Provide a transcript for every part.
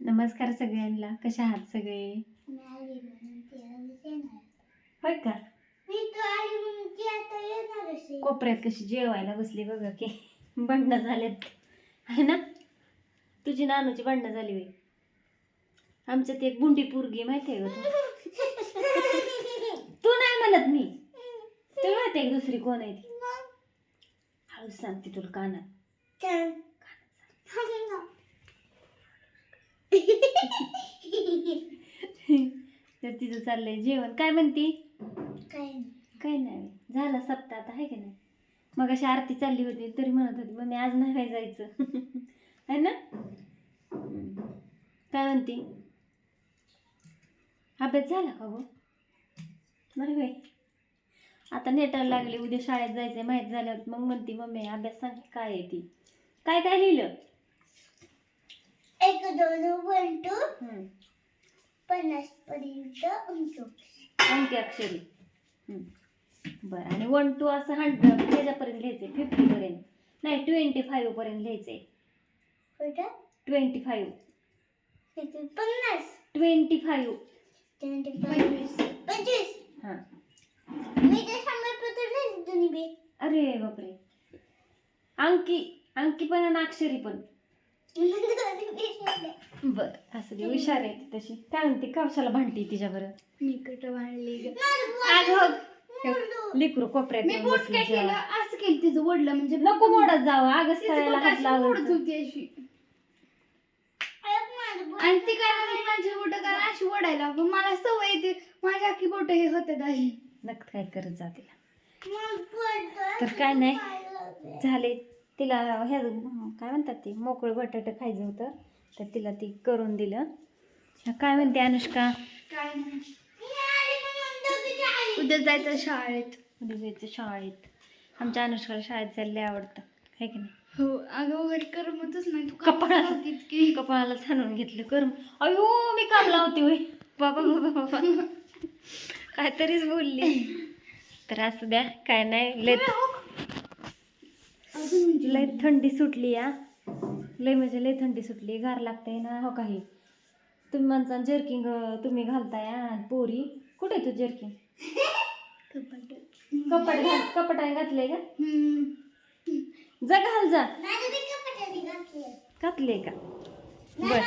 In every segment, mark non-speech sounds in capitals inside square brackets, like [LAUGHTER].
नमस्कार सगळ्यांना. कशा आहात सगळे? होय का? कोपऱ्यात कशी जेवायला बसली बघा की. भांडणं झाल्यात आहे ना? तुझी नानूची भांडणं झाली होय आमच्यात एक बुंडी पोरगी माहिती आहे का तू तू नाही म्हणत मी. तुला माहिती आहे दुसरी कोण आहे ती? हळूच सांगते तुला कानात. तर तिचं चाललंय जेवण. काय म्हणती? काय नाही. झालं सप्ताह आता आहे की नाही? मग अशी आरती चालली होती तरी म्हणत होती मग मी आज नाही जायचं. [LAUGHS] आहे ना. काय म्हणती? अभ्यास झाला का गो? नाही बाई. आता नेटायला लागली उद्या शाळेत जायचंय माहीत झाल्यावर मग म्हणती मम्मी अभ्यास सांग काय आहे ती? काय काय लिहिलं? एक दोन वन टू. पन्नास पर्यंत अंक अंकी अक्षरी. हम्म. बरं आणि वन टू असं हंड्रेड ह्याच्यापर्यंत लिहायचंय फिफ्टीपर्यंत नाही ट्वेंटी फाईव्ह पर्यंत लिहायचंय. कुठं? ट्वेंटी फाईव्ह पन्नास. ट्वेंटी फाईव्ह ट्वेंटी पंचवीस हां अरे बापरे. अंकी अंकी पण आणि अक्षरी पण. बर असं दे हुशार आहे ती तशी. काय म्हणते कवशाला भांडती तिच्या बरं मी कुठं भांडली ग अगं लिकरू कोपऱ्यात मी येऊन बोट बसली काय केलं? जेवायला. असं केलं तिचं ओढलं म्हणजे नको मोडत जावं आगच तिचं तळ्याला बोट हात अशी लावायचं होती. अशी. ऐक माझं बोट. आणि ती काय लागली माझी बोट काय अशी ओढायला पण मला सवय येते माझ्या अख्खी बोट हे होते अशी नक काय करत जा तिला. माझं बोट. तर काय नाही. झाले. तिला ह्या काय म्हणतात ते मोकळं बटाटं खायचं होतं तर तिला ती करून दिलं. काय म्हणते अनुष्का? काय. उद्या जायचं शाळेत. उद्या जायचं शाळेत. आमच्या अनुष्काला शाळेत जायला आवडतं. आहे की नाही? हो अगं वगैरे करमतच नाही तू कपाळाला- इतकी. [LAUGHS] कपाळाला छानून घेतलं कर. अयो मी काम लावते होय. बाबा बाबा बाबा. काहीतरीच बोलली. तर असं द्या काय नाही म्हणजे लय थंडी सुटली या लय म्हणजे लय थंडी सुटली गार लागते ना हो काही तुम्ही माणसा जर्किंग तुम्ही घालताय पोरी. कुठे तू जर्किंग कपाट. कपड घाल कपटाने घातले का? जा घाल जा. घातले का? बर.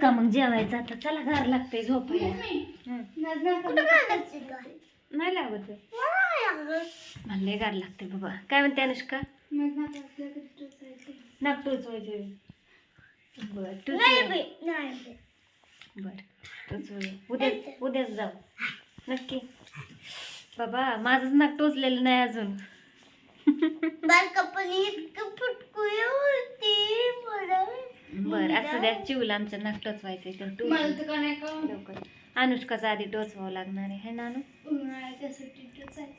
का मग जेवायचं आता चला गार लागते झोपायला. कुठं घालायचं? नाही लागत. मला लय गार लागते बाबा. काय म्हणते अनुष्का. नाक टोचवायचे बर. बर टोचूया उद्या उद्याच जाऊ. नक्की. बाबा माझंच नाक टोचलेलं नाही अजून. बरं. असं द्या चिवला आमचं नाक टोचवायचंय तर टोचू मला तर का नाही का? लवकर. अनुष्काचा आधी टोचवावं लागणार आहे है ना अनु? उन्हाळ्याच्यासाठी टोचायचं.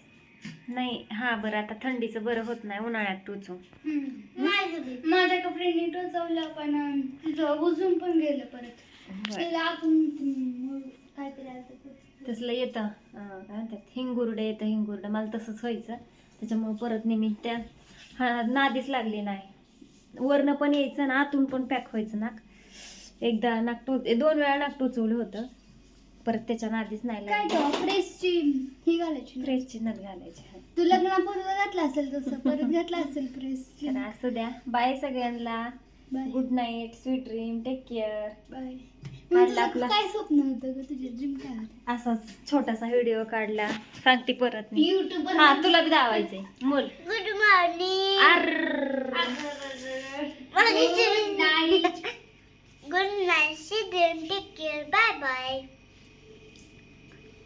नाही हा बरं आता थंडीचं बरं होत नाही उन्हाळ्यात टोचू हम्म. माझं बी. माझ्या कपड्यांनी टोचवलं पण अं, तिचं उजून पण गेलं परत बरं तिला आतून हम्म, काहीतरी आलं होतं. तसलं येतं अं, काय म्हणतात हिंगुरडं येतं हिंगुरडं मला तसंच व्हायचं त्याच्यामुळे परत नेहमी त्या हा नादीच लागली नाही वरनं पण यायचं ना आतून पण पॅक व्हायचं नाक एकदा नाक टो दोन वेळा नाक टोचवलं होतं परत त्याच्या नादीच नाही काय लागली तो फ्रेशची ही घालायची ना. फ्रेशची नथ घालायची. तू लग्नापूर्वी घातला असेल तसं परत घातला असेल फ्रेशची. तर असं द्या. बाय सगळ्यांना. Bye. Good night sweet dream take care bye. आपला. काय स्वप्न होतं ग? तुझे ड्रीम काय होतं? असाच छोटासा व्हिडिओ काढला. सांगते परत मी. युट्यूब हा तुला बी दावायचंय मोल good morning or good night सिड्रन take care bye bye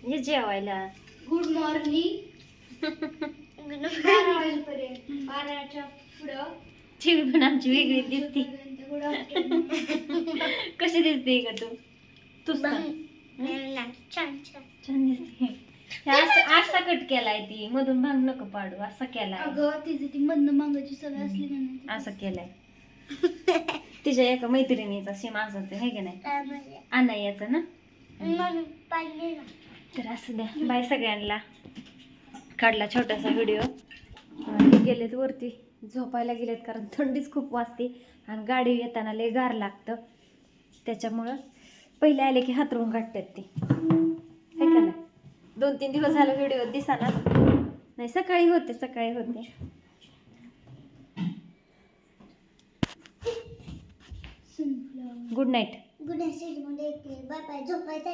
हे जेवायला. गुड मॉर्निंग [LAUGHS] बारा वाजेपर्यंत बाराच्या पुढं. पण आमची वेगळी दिसती. गुड आफ्टरनून [LAUGHS] कशी दिसते का? तू तूच ना छान छान. छान दिसते. हे असं असा कट केलाय ती. मधून भांग नको पाडू. असा केलाय. अगं तिची ती मधनं मागायची सवय असली असं केलाय. तिच्या एका मैत्रिणीचा सेम असाच आहे की नाही? अनायाचं ना. तर असं द्या. बाय सगळ्यांना. काढला छोटासा व्हिडिओ. गेलेत वरती. झोपायला गेलेत कारण थंडीच खूप वाजते. आणि गाडी येताना लय गार लागतं. त्याच्यामुळं पहिले आले की हातरून काढतात ते. का नाही? दोन तीन दिवस झालं व्हिडिओ दिसाना. नाही सकाळी होते सकाळी होते. Good night good night bye bye झोपायचं